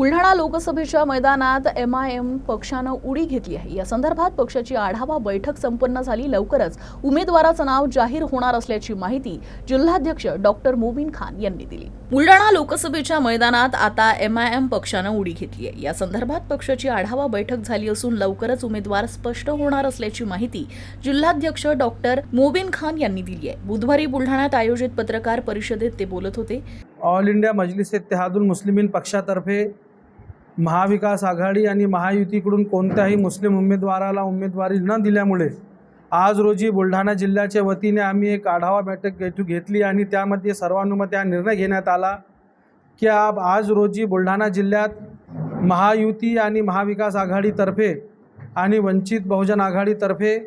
बुलढाणा लोकसभेच्या मैदानात M I am पक्षानं उडी घेतली आहे. या संदर्भात पक्षाची आढावा बैठक संपन्न झाली. लवकरच उमेदवाराचं नाव जाहीर होणार असल्याची माहिती जिल्हाध्यक्ष डॉक्टर मोबिन खान यांनी दिली. बुलढाणा लोकसभेच्या मैदानात आता एम आय एम पक्षानं उडी घेतली आहे. या संदर्भात पक्षाची आढावा बैठक झाली असून लवकरच उमेदवार स्पष्ट होणार असल्याची माहिती जिल्हाध्यक्ष डॉक्टर मोबिन खान यांनी दिली आहे. बुधवारी बुलढाण्यात आयोजित पत्रकार परिषदेत ते बोलत होते. ऑल इंडिया मजलिस इत्तेहादुल मुस्लिमीन पक्षातर्फे महाविकास आघाडी आणि महायुतीकडून कोणत्याही मुस्लिम उमेदवाराला उमेदवारी न दिल्यामुळे आज रोजी बुलढाणा जिल्ह्याच्या वतीने आम्ही एक आढावा बैठक घेतू घेतली आणि त्यामध्ये सर्वानुमते हा निर्णय घेण्यात आला की आप आज रोजी बुलढाणा जिल्ह्यात महायुती आणि महाविकास आघाडीतर्फे आणि वंचित बहुजन आघाडीतर्फे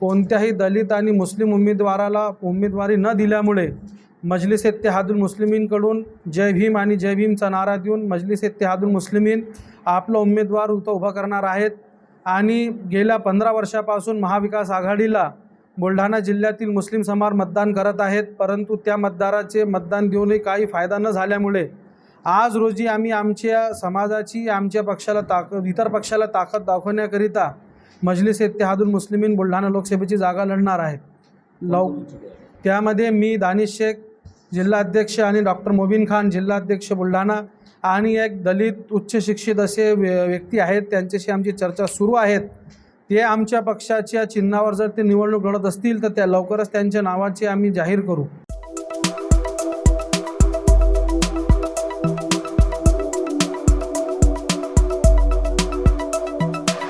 कोणत्याही दलित आणि मुस्लिम उमेदवाराला उमेदवारी न दिल्यामुळे मजलिस इत्तेहादुल मुस्लिमींकडून जय भीम आणि जय भीमचा नारा देऊन मजलिस इत्तेहादुल मुस्लिमीन आपला उमेदवार इथं उभा करणार आहेत. आणि गेल्या पंधरा वर्षापासून महाविकास आघाडीला बुलढाणा जिल्ह्यातील मुस्लिम समाज मतदान करत आहेत. परंतु त्या मतदाराचे मतदान देऊनही काही फायदा न झाल्यामुळे आज रोजी आम्ही आमच्या समाजाची आमच्या पक्षाला ताकद इतर पक्षाला ताकद दाखवण्याकरिता मजलिस इत्तेहादुल मुस्लिमीन बुलढाणा लोकसभेची जागा लढणार आहेत. लव त्यामध्ये मी दानिश शेख जिल्हाध्यक्ष आणि डॉक्टर मोबिन खान जिल्हाध्यक्ष बुलढाणा आणि एक दलित उच्च शिक्षित असे व्य व्यक्ती आहेत. त्यांच्याशी आमची चर्चा सुरू आहेत. ते आमच्या पक्षाच्या चिन्हावर जर ते निवडणूक लढत असतील तर त्या लवकरच त्यांच्या नावाची आम्ही जाहीर करू.